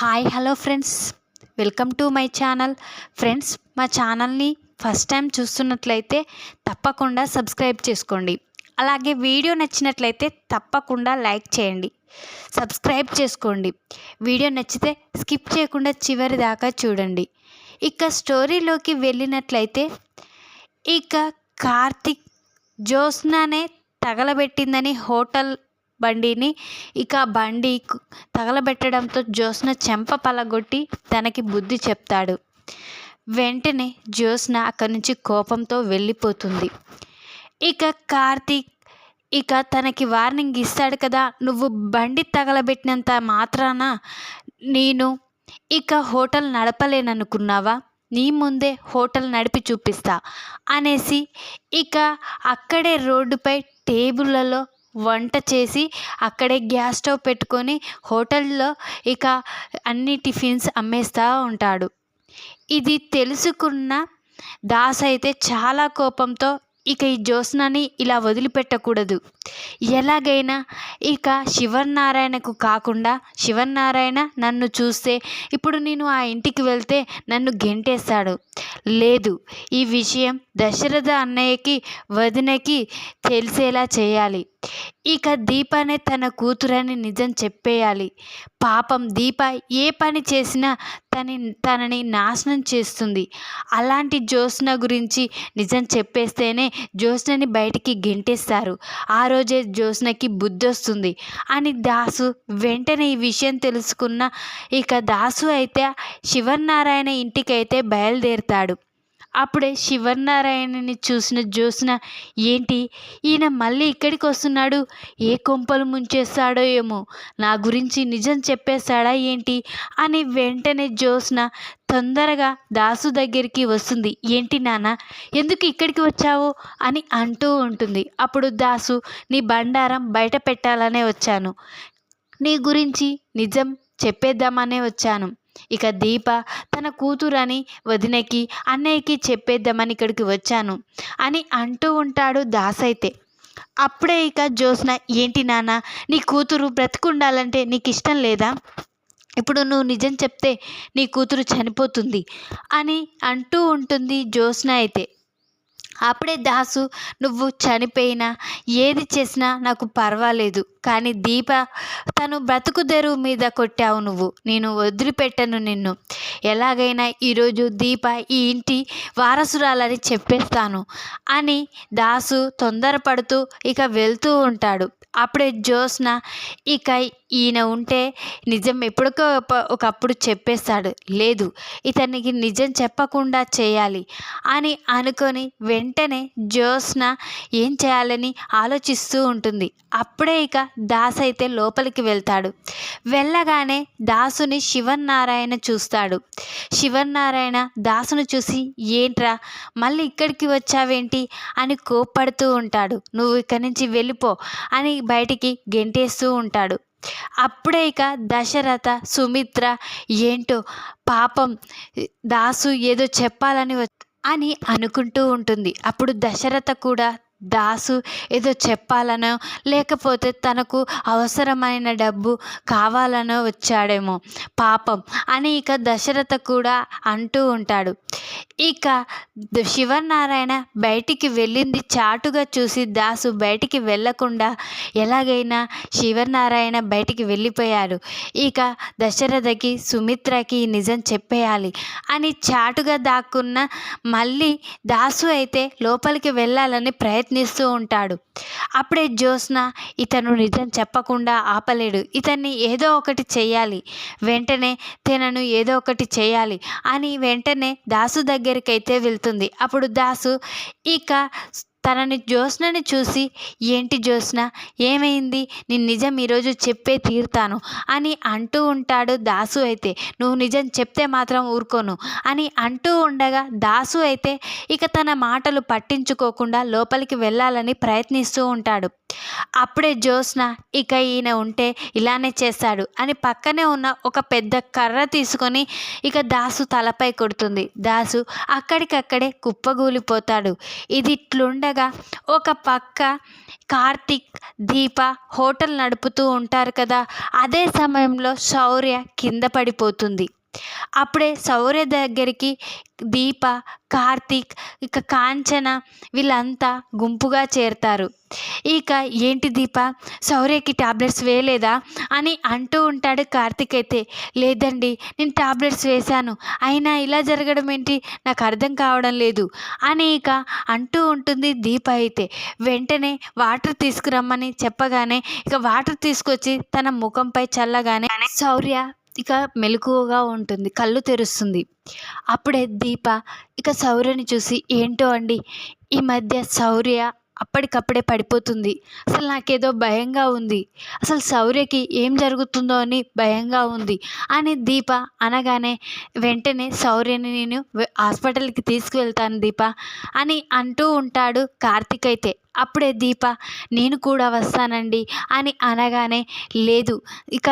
Hi hello friends welcome to my channel friends మా ఛానల్ని first time చూస్తున్నట్లయితే తప్పకుండా సబ్స్క్రైబ్ చేసుకోండి. అలాగే వీడియో నచ్చినట్లయితే తప్పకుండా లైక్ చేయండి. సబ్స్క్రైబ్ చేసుకోండి. వీడియో నచ్చితే స్కిప్ చేయకుండా చివరి దాకా చూడండి. ఇక స్టోరీలోకి వెళ్ళినట్లయితే ఇక కార్తిక్ జ్యోత్స్నానే తగలబెట్టిందని హోటల్ బండిని. ఇక బండి తగలబెట్టడంతో జ్యోత్స్న చెంప పలగొట్టి తనకి బుద్ధి చెప్తాడు. వెంటనే జ్యోత్స్న అక్కడి నుంచి కోపంతో వెళ్ళిపోతుంది. ఇక కార్తీక్ ఇక తనకి వార్నింగ్ ఇస్తాడు కదా నువ్వు బండి తగలబెట్టినంత మాత్రాన నేను ఇక హోటల్ నడపలేననుకున్నావా? నీ ముందే హోటల్ నడిపి చూపిస్తా అనేసి ఇక అక్కడే రోడ్డుపై టేబుల్లలో వంట చేసి అక్కడే గ్యాస్ స్టవ్ పెట్టుకొని హోటల్లో ఇక అన్ని టిఫిన్స్ అమ్మేస్తూ ఉంటాడు. ఇది తెలుసుకున్న దాస్ అయితే చాలా కోపంతో ఇక ఈ జ్యోత్స్నాని ఇలా వదిలిపెట్టకూడదు. ఎలాగైనా ఇక శివనారాయణకు కాకుండా శివనారాయణ నన్ను చూస్తే ఇప్పుడు నేను ఆ ఇంటికి వెళ్తే నన్ను గెంటేస్తాడు. లేదు ఈ విషయం దశరథ అన్నయ్యకి వదినకి తెలిసేలా చేయాలి. ఇక దీపనే తన కూతురని నిజం చెప్పేయాలి. పాపం దీప ఏ పని చేసినా తని తనని నాశనం చేస్తుంది. అలాంటి జ్యోత్స్న గురించి నిజం చెప్పేస్తేనే జ్యోత్స్నని బయటికి గెంటేస్తారు. ఆ రోజే జ్యోత్స్నకి బుద్ధి వస్తుంది అని దాసు వెంటనే ఈ విషయం తెలుసుకున్న ఇక దాసు అయితే శివనారాయణ ఇంటికైతే బయలుదేరుతాడు. అప్పుడే శివనారాయణని చూసిన జ్యోత్స్న ఏంటి? ఈయన మళ్ళీ ఇక్కడికి వస్తున్నాడు? ఏ కొంపలు ముంచేస్తాడో ఏమో? నా గురించి నిజం చెప్పేశాడా ఏంటి? అని వెంటనే జ్యోత్స్న తొందరగా దాసు దగ్గరికి వస్తుంది. ఏంటి నాన్న ఎందుకు ఇక్కడికి వచ్చావు? అని అంటూ ఉంటుంది. అప్పుడు దాసు నీ బండారం బయట పెట్టాలనే వచ్చాను. నీ గురించి నిజం చెప్పేద్దామనే వచ్చాను. ఇక దీప తన కూతురని వదినకి అన్నయ్యకి చెప్పేద్దామని ఇక్కడికి వచ్చాను అని అంటూ ఉంటాడు దాస్ అయితే అప్పుడే ఇక జ్యోత్స్న ఏంటి నాన్న నీ కూతురు బ్రతుకుండాలంటే నీకు ఇష్టం లేదా? ఇప్పుడు నువ్వు నిజం చెప్తే నీ కూతురు చనిపోతుంది అని అంటూ ఉంటుంది జ్యోత్స్న అయితే. అప్పుడే దాసు నువ్వు చనిపోయినా ఏది చేసినా నాకు పర్వాలేదు కానీ దీప తను బ్రతుకు తెరువు మీద కొట్టావు నువ్వు నేను వదిలిపెట్టను నిన్ను. ఎలాగైనా ఈరోజు దీప ఈ ఇంటి వారసురాలని చెప్పేస్తాను అని దాసు తొందరపడుతూ ఇక వెళ్తూ ఉంటాడు. అప్పుడే జ్యోత్స్న ఇక ఈయన ఉంటే నిజం ఎప్పటికో ఒకప్పుడు చెప్పేస్తాడు. లేదు ఇతనికి నిజం చెప్పకుండా చేయాలి అని అనుకొని వెంటనే జ్యోత్స్న ఏం చేయాలని ఆలోచిస్తూ ఉంటుంది. అప్పుడే ఇక దాస్ అయితే లోపలికి వెళ్తాడు. వెళ్ళగానే దాసుని శివన్నారాయణ చూస్తాడు. శివన్నారాయణ దాసును చూసి ఏంట్రా మళ్ళీ ఇక్కడికి వచ్చావేంటి? అని కోప్పడుతూ ఉంటాడు. నువ్వు ఇక్కడి నుంచి వెళ్ళిపో అని బయటికి గెంటేస్తూ ఉంటాడు. అప్పుడే ఇక దశరథ సుమిత్ర ఏంటో పాపం దాసు ఏదో చెప్పాలని వ- అని అనుకుంటూ ఉంటుంది. అప్పుడు దశరథ కూడా దాసు ఏదో చెప్పాలనో లేకపోతే తనకు అవసరమైన డబ్బు కావాలనో వచ్చాడేమో. పాపం. అని ఇక దశరథ కూడా అంటూ ఉంటాడు. ఇక శివనారాయణ బయటికి వెళ్ళింది చాటుగా చూసి దాసు బయటికి వెళ్ళకుండా ఎలాగైనా శివనారాయణ బయటికి వెళ్ళిపోయారు ఇక దశరథకి సుమిత్రకి నిజం చెప్పేయాలి అని చాటుగా దాక్కున్న మళ్ళీ దాసు అయితే లోపలికి వెళ్ళాలని ప్రయత్నిస్తూ ఉంటాడు. అప్పుడే జ్యోత్స్న ఇతను నిజం చెప్పకుండా ఆపలేడు. ఇతన్ని ఏదో ఒకటి చేయాలి వెంటనే తనను ఏదో ఒకటి చేయాలి అని వెంటనే దాసు దగ్గరికైతే వెళ్తుంది. అప్పుడు దాసు ఇక తనని జ్యోత్స్నని చూసి ఏంటి జ్యోత్స్న? ఏమైంది? నేను నిజం ఈరోజు చెప్పే తీరుతాను అని అంటూ ఉంటాడు దాసు అయితే. నువ్వు నిజం చెప్తే మాత్రం ఊరుకోను అని అంటూ ఉండగా దాసు అయితే ఇక తన మాటలు పట్టించుకోకుండా లోపలికి వెళ్ళాలని ప్రయత్నిస్తూ ఉంటాడు. అప్పుడే జ్యోత్స్న ఇక ఈయన ఉంటే ఇలానే చేస్తాడు అని పక్కనే ఉన్న ఒక పెద్ద కర్ర తీసుకొని ఇక దాసు తలపై కొడుతుంది. దాసు అక్కడికక్కడే కుప్పగూలిపోతాడు. ఇది ఇట్లుండగా ఒక పక్క కార్తిక్ దీప హోటల్ నడుపుతూ ఉంటారు కదా అదే సమయంలో శౌర్య కింద పడిపోతుంది. అప్పుడే సౌర్య దగ్గరికి దీప కార్తీక్ ఇక కాంచన వీళ్ళంతా గుంపుగా చేరతారు. ఇక ఏంటి దీప? శౌర్యకి టాబ్లెట్స్ వేయలేదా? అని అంటూ ఉంటాడు కార్తీక్ అయితే. లేదండి నేను టాబ్లెట్స్ వేశాను. అయినా ఇలా జరగడం ఏంటి? నాకు అర్థం కావడం లేదు. అని ఇక అంటూ ఉంటుంది దీప అయితే. వెంటనే వాటర్ తీసుకురమ్మని చెప్పగానే ఇక వాటర్ తీసుకొచ్చి తన ముఖంపై చల్లగానే శౌర్య ఇక మెలకువగా ఉంటుంది కళ్ళు తెరుస్తుంది. అప్పుడే దీప ఇక శౌర్యని చూసి ఏంటో అండి ఈ మధ్య శౌర్య అప్పటికప్పుడే పడిపోతుంది. అసలు నాకేదో భయంగా ఉంది. అసలు శౌర్యకి ఏం జరుగుతుందో అని భయంగా ఉంది అని దీప అనగానే వెంటనే శౌర్యని నేను హాస్పిటల్కి తీసుకువెళ్తాను దీప అని అంటూ ఉంటాడు కార్తిక్ అయితే. అప్పుడే దీప నేను కూడా వస్తానండి అని అనగానే లేదు ఇక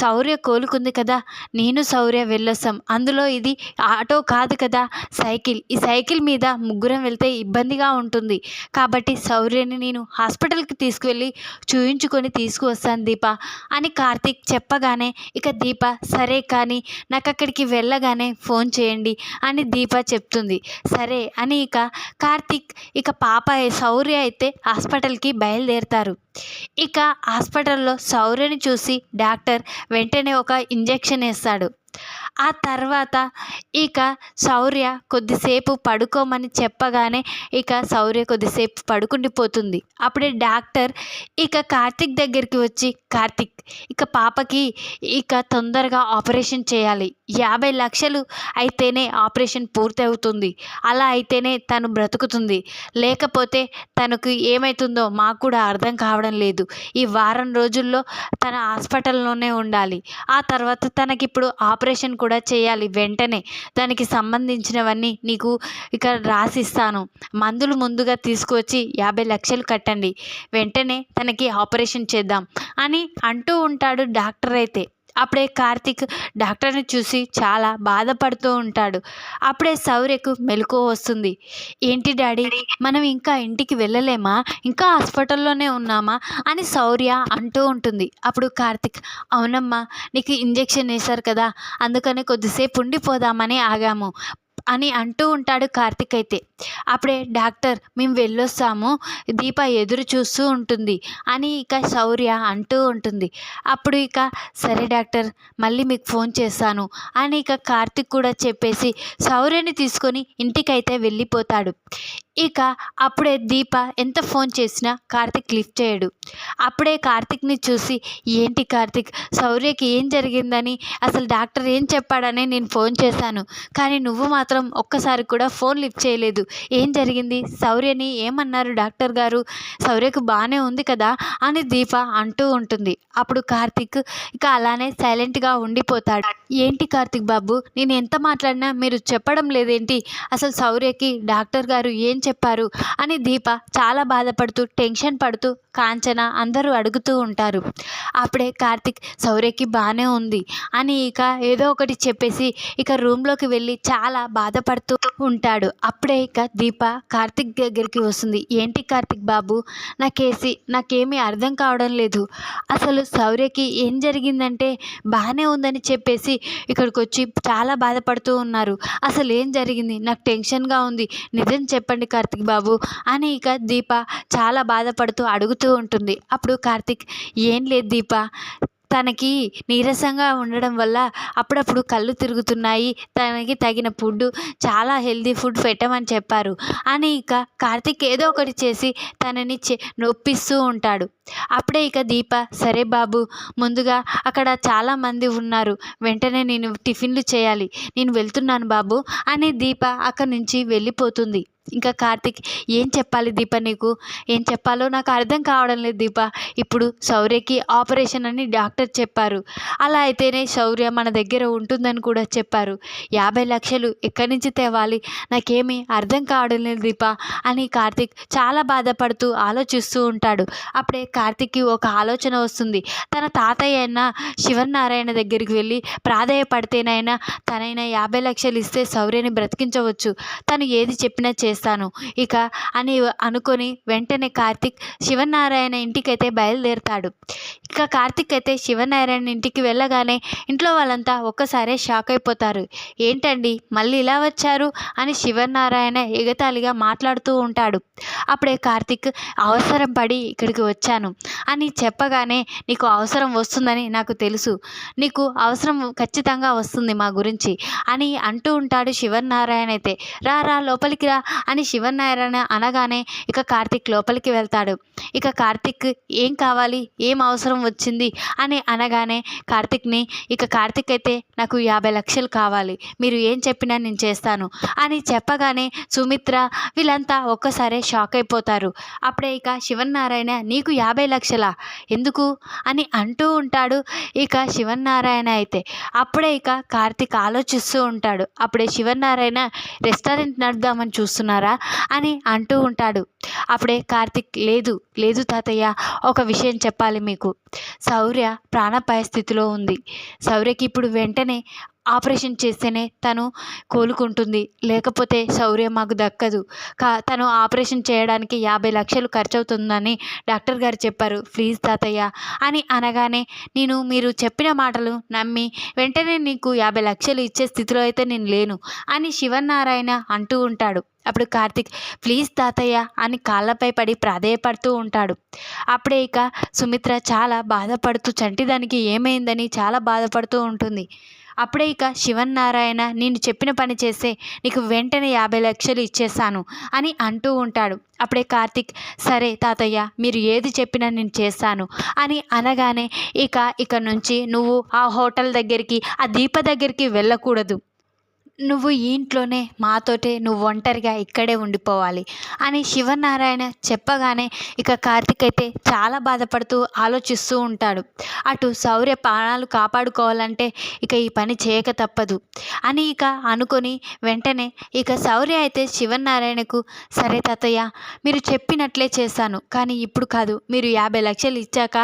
శౌర్య కోలుకుంది కదా నేను శౌర్య వెళ్ళొస్తాం. అందులో ఇది ఆటో కాదు కదా సైకిల్. ఈ సైకిల్ మీద ముగ్గురం వెళ్తే ఇబ్బందిగా ఉంటుంది. కాబట్టి శౌర్యని నేను హాస్పిటల్కి తీసుకువెళ్ళి చూయించుకొని తీసుకువస్తాను దీప అని కార్తీక్ చెప్పగానే ఇక దీప సరే కానీ నాకు అక్కడికి వెళ్ళగానే ఫోన్ చేయండి అని దీప చెప్తుంది. సరే అని ఇక కార్తీక్ ఇక పాప శౌర్య అయితే హాస్పిటల్కి బయలుదేరుతారు. ఇక హాస్పిటల్లో శౌర్యని చూసి డాక్టర్ వెంటనే ఒక ఇంజెక్షన్ వేస్తాడు. ఆ తర్వాత ఇక శౌర్య కొద్దిసేపు పడుకోమని చెప్పగానే ఇక శౌర్య కొద్దిసేపు పడుకుండిపోతుంది. అప్పుడే డాక్టర్ ఇక కార్తిక్ దగ్గరికి వచ్చి కార్తిక్ ఇక పాపకి ఇక తొందరగా ఆపరేషన్ చేయాలి. యాభై లక్షలు అయితేనే ఆపరేషన్ పూర్తి అవుతుంది అలా అయితేనే తను బ్రతుకుతుంది. లేకపోతే తనకు ఏమవుతుందో మాకు కూడా అర్థం కావడం లేదు. ఈ వారం రోజుల్లో తన హాస్పిటల్లోనే ఉండాలి. ఆ తర్వాత తనకి ఇప్పుడు ఆపరేషన్ కూడా చేయాలి వెంటనే. దానికి సంబంధించినవన్నీ నీకు ఇక రాసిస్తాను. మందులు ముందుగా తీసుకువచ్చి యాభై లక్షలు కట్టండి. వెంటనే తనకి ఆపరేషన్ చేద్దాం అని అంటూ ఉంటాడు డాక్టర్ అయితే. అప్పుడే కార్తిక్ డాక్టర్ని చూసి చాలా బాధపడుతూ ఉంటాడు. అప్పుడే శౌర్యకు మెలకు వస్తుంది. ఏంటి డాడీ మనం ఇంకా ఇంటికి వెళ్ళలేమా? ఇంకా హాస్పిటల్లోనే ఉన్నామా? అని శౌర్య అంటూ ఉంటుంది. అప్పుడు కార్తిక్ అవునమ్మా నీకు ఇంజెక్షన్ వేశారు కదా అందుకని కొద్దిసేపు ఉండిపోదామని ఆగాము అని అంటూ ఉంటాడు కార్తిక్ అయితే. అప్పుడే డాక్టర్ మేము వెళ్ళొస్తాము. దీప ఎదురు చూస్తూ ఉంటుంది అని ఇక శౌర్య అంటూ ఉంటుంది. అప్పుడు ఇక సరే డాక్టర్ మళ్ళీ మీకు ఫోన్ చేస్తాను అని ఇక కార్తిక్ కూడా చెప్పేసి శౌర్యని తీసుకొని ఇంటికైతే వెళ్ళిపోతాడు. ఇక అప్పుడే దీప ఎంత ఫోన్ చేసినా కార్తిక్ లిఫ్ట్ చేయడు. అప్పుడే కార్తిక్ని చూసి ఏంటి కార్తిక్ శౌర్యకి ఏం జరిగిందని? అసలు డాక్టర్ ఏం చెప్పాడని నేను ఫోన్ చేశాను. కానీ నువ్వు మాత్రం ఒక్కసారి కూడా ఫోన్ లిఫ్ట్ చేయలేదు. ఏం జరిగింది? శౌర్యని ఏమన్నారు డాక్టర్ గారు? శౌర్యకు బాగానే ఉంది కదా అని దీప అంటూ ఉంటుంది. అప్పుడు కార్తిక్ ఇక అలానే సైలెంట్గా ఉండిపోతాడు. ఏంటి కార్తిక్ బాబు? నేను ఎంత మాట్లాడినా మీరు చెప్పడం లేదేంటి? అసలు శౌర్యకి డాక్టర్ గారు ఏం చెప్పారు? అని దీప చాలా బాధపడుతూ టెన్షన్ పడుతూ కాంచన అందరూ అడుగుతూ ఉంటారు. అప్పుడే కార్తిక్ శౌర్యకి బాగానే ఉంది అని ఇక ఏదో ఒకటి చెప్పేసి ఇక రూమ్లోకి వెళ్ళి చాలా బాధపడుతూ ఉంటాడు. అప్పుడే ఇక దీప కార్తిక్ దగ్గరికి వస్తుంది. ఏంటి కార్తిక్ బాబు? నాకేసి నాకేమీ అర్థం కావడం లేదు. అసలు శౌర్యకి ఏం జరిగిందంటే బాగానే ఉందని చెప్పేసి ఇక్కడికి వచ్చి చాలా బాధపడుతూ ఉన్నారు. అసలు ఏం జరిగింది? నాకు టెన్షన్గా ఉంది. నిజం చెప్పండి కార్తిక్ బాబు అని ఇక దీప చాలా బాధపడుతూ అడుగుతూ ఉంటుంది. అప్పుడు కార్తిక్ ఏం లేదు దీప తనకి నీరసంగా ఉండడం వల్ల అప్పుడప్పుడు కళ్ళు తిరుగుతున్నాయి తనకి తగిన ఫుడ్ చాలా హెల్దీ ఫుడ్ పెట్టమని చెప్పారు. అని ఇక కార్తిక్ ఏదో ఒకటి చేసి తనని చె నొప్పిస్తూ ఉంటాడు. అప్పుడే ఇక దీప సరే బాబు ముందుగా అక్కడ చాలామంది ఉన్నారు. వెంటనే నేను టిఫిన్లు చేయాలి. నేను వెళ్తున్నాను బాబు అని దీప అక్కడి నుంచి వెళ్ళిపోతుంది. ఇంకా కార్తిక్ ఏం చెప్పాలి దీప నీకు? ఏం చెప్పాలో నాకు అర్థం కావడం లేదు దీప. ఇప్పుడు శౌర్యకి ఆపరేషన్ అని డాక్టర్ చెప్పారు. అలా అయితేనే శౌర్య మన దగ్గర ఉంటుందని కూడా చెప్పారు. యాభై లక్షలు ఎక్కడి నుంచి తేవాలి? నాకేమీ అర్థం కావడం లేదు దీప అని కార్తిక్ చాలా బాధపడుతూ ఆలోచిస్తూ ఉంటాడు. అప్పుడే కార్తిక్కి ఒక ఆలోచన వస్తుంది. తన తాతయ్య అయిన శివనారాయణ దగ్గరికి వెళ్ళి ప్రాధాయపడితేనైనా తనైనా యాభై లక్షలు ఇస్తే శౌర్యని బ్రతికించవచ్చు. తను ఏది చెప్పినా చేస్తాను. ఇక అని అనుకొని వెంటనే కార్తిక్ శివనారాయణ ఇంటికైతే బయలుదేరుతాడు. ఇక కార్తిక్ అయితే శివనారాయణ ఇంటికి వెళ్ళగానే ఇంట్లో వాళ్ళంతా ఒక్కసారే షాక్ అయిపోతారు. ఏంటండి మళ్ళీ ఇలా వచ్చారు? అని శివనారాయణ ఎగతాళిగా మాట్లాడుతూ ఉంటాడు. అప్పుడే కార్తిక్ అవసరం పడి ఇక్కడికి వచ్చాను. అని చెప్పగానే నీకు అవసరం వస్తుందని నాకు తెలుసు. నీకు అవసరం ఖచ్చితంగా వస్తుంది మా గురించి అని అంటూ ఉంటాడు శివనారాయణ అయితే. రా రా లోపలికి రా అని శివనారాయణ అనగానే ఇక కార్తిక్ లోపలికి వెళ్తాడు. ఇక కార్తిక్ ఏం కావాలి? ఏం అవసరం వచ్చింది? అని అనగానే కార్తిక్ని ఇక కార్తిక్ అయితే నాకు యాభై లక్షలు కావాలి. మీరు ఏం చెప్పినా నేను చేస్తాను. అని చెప్పగానే సుమిత్ర వీళ్ళంతా ఒక్కసారే షాక్ అయిపోతారు. అప్పుడే ఇక శివనారాయణ నీకు యాభై లక్షలా? ఎందుకు? అని అంటూ ఉంటాడు ఇక శివనారాయణ అయితే. అప్పుడే ఇక కార్తిక్ ఆలోచిస్తూ ఉంటాడు. అప్పుడే శివనారాయణ రెస్టారెంట్ నడుద్దామని చూస్తున్నారా అని అంటూ ఉంటాడు. అప్పుడే కార్తిక్ లేదు లేదు తాతయ్య ఒక విషయం చెప్పాలి మీకు. శౌర్య ప్రాణపాయ స్థితిలో ఉంది. శౌర్యకి ఇప్పుడు వెంటనే ఆపరేషన్ చేస్తేనే తను కోలుకుంటుంది. లేకపోతే శౌర్యం మాకు దక్కదు. కా తను ఆపరేషన్ చేయడానికి యాభై లక్షలు ఖర్చు అవుతుందని డాక్టర్ గారు చెప్పారు. ప్లీజ్ తాతయ్య అని అనగానే నేను మీరు చెప్పిన మాటలు నమ్మి వెంటనే నీకు యాభై లక్షలు ఇచ్చే స్థితిలో అయితే నేను లేను అని శివనారాయణ అంటూ ఉంటాడు. అప్పుడు కార్తిక్ ప్లీజ్ తాతయ్య అని కాళ్ళపై పడి ప్రాధేయపడుతూ ఉంటాడు. అప్పుడే ఇక సుమిత్ర చాలా బాధపడుతూ చంటిదానికి ఏమైందని చాలా బాధపడుతూ ఉంటుంది. అప్పుడే ఇక శివన్నారాయణ నేను చెప్పిన పని చేస్తే నీకు వెంటనే యాభై లక్షలు ఇచ్చేస్తాను అని అంటూ ఉంటాడు. అప్పుడే కార్తిక్ సరే తాతయ్య మీరు ఏది చెప్పినా నేను చేస్తాను అని అనగానే ఇక ఇక నుంచి నువ్వు ఆ హోటల్ దగ్గరికి ఆ దీప దగ్గరికి వెళ్ళకూడదు. నువ్వు ఈ ఇంట్లోనే మాతోటే నువ్వు ఒంటరిగా ఇక్కడే ఉండిపోవాలి అని శివనారాయణ చెప్పగానే ఇక కార్తిక్ అయితే చాలా బాధపడుతూ ఆలోచిస్తూ ఉంటాడు. అటు శౌర్య ప్రాణాలు కాపాడుకోవాలంటే ఇక ఈ పని చేయక తప్పదు అని ఇక అనుకొని వెంటనే ఇక శౌర్య అయితే శివనారాయణకు సరే తాతయ్య మీరు చెప్పినట్లే చేశాను కానీ ఇప్పుడు కాదు మీరు యాభై లక్షలు ఇచ్చాక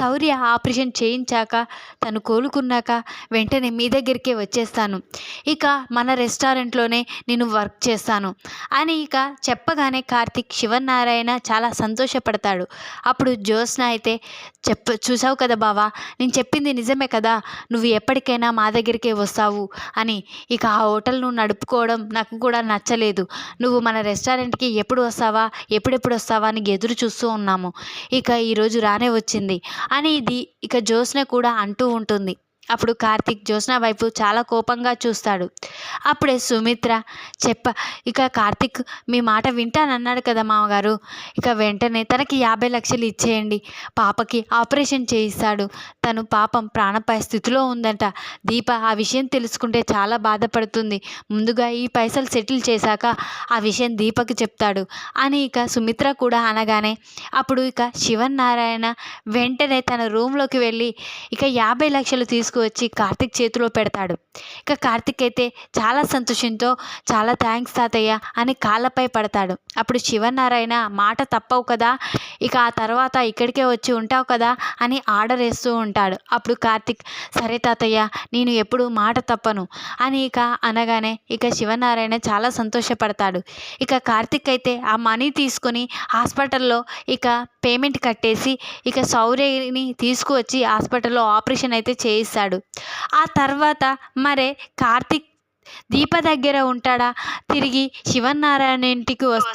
శౌర్య ఆపరేషన్ చేయించాక తను కోలుకున్నాక వెంటనే మీ దగ్గరికే వచ్చేస్తాను. ఇక మన మన రెస్టారెంట్లోనే నేను వర్క్ చేస్తాను. అని ఇక చెప్పగానే కార్తిక్ శివనారాయణ చాలా సంతోషపడతాడు. అప్పుడు జ్యోత్స్న అయితే చెప్ప చూసావు కదా బావా నేను చెప్పింది నిజమే కదా నువ్వు ఎప్పటికైనా మా దగ్గరికే వస్తావు అని ఇక ఆ హోటల్ను నడుపుకోవడం నాకు కూడా నచ్చలేదు. నువ్వు మన రెస్టారెంట్కి ఎప్పుడు వస్తావా ఎప్పుడెప్పుడు వస్తావా అని ఎదురు చూస్తూ ఉన్నాము. ఇక ఈరోజు రానే వచ్చింది అని ఇది ఇక జ్యోత్స్న కూడా అంటూ ఉంటుంది. అప్పుడు కార్తీక్ జ్యోత్స్న వైపు చాలా కోపంగా చూస్తాడు. అప్పుడే సుమిత్ర చెప్ప ఇక కార్తిక్ మీ మాట వింటానన్నాడు కదా మామగారు. ఇక వెంటనే తనకి యాభై లక్షలు ఇచ్చేయండి. పాపకి ఆపరేషన్ చేయిస్తాడు. తను పాపం ప్రాణపాయ స్థితిలో ఉందంట. దీప ఆ విషయం తెలుసుకుంటే చాలా బాధపడుతుంది. ముందుగా ఈ పైసలు సెటిల్ చేశాక ఆ విషయం దీపకి చెప్తాడు. అని ఇక సుమిత్ర కూడా అనగానే అప్పుడు ఇక శివనారాయణ వెంటనే తన రూమ్లోకి వెళ్ళి ఇక యాభై లక్షలు తీసుకువచ్చి కార్తిక్ చేతిలో పెడతాడు. ఇక కార్తిక్ అయితే చాలా సంతోషంతో చాలా థ్యాంక్స్ తాతయ్య అని కాళ్ళపై పడతాడు. అప్పుడు శివనారాయణ మాట తప్పవు కదా ఇక ఆ తర్వాత ఇక్కడికే వచ్చి ఉంటావు కదా అని ఆర్డర్ వేస్తూ ఉంటాడు. అప్పుడు కార్తిక్ సరే తాతయ్య నేను ఎప్పుడు మాట తప్పను అని ఇక అనగానే ఇక శివనారాయణ చాలా సంతోషపడతాడు. ఇక కార్తిక్ అయితే ఆ మనీ తీసుకొని హాస్పిటల్లో ఇక పేమెంట్ కట్టేసి ఇక సౌర్యని తీసుకువచ్చి హాస్పిటల్లో ఆపరేషన్ అయితే చేయిస్తాడు. ఆ తర్వాత మరే కార్తిక్ దీప దగ్గర ఉంటాడా? తిరిగి శివనారాయణ ఇంటికి వస్తా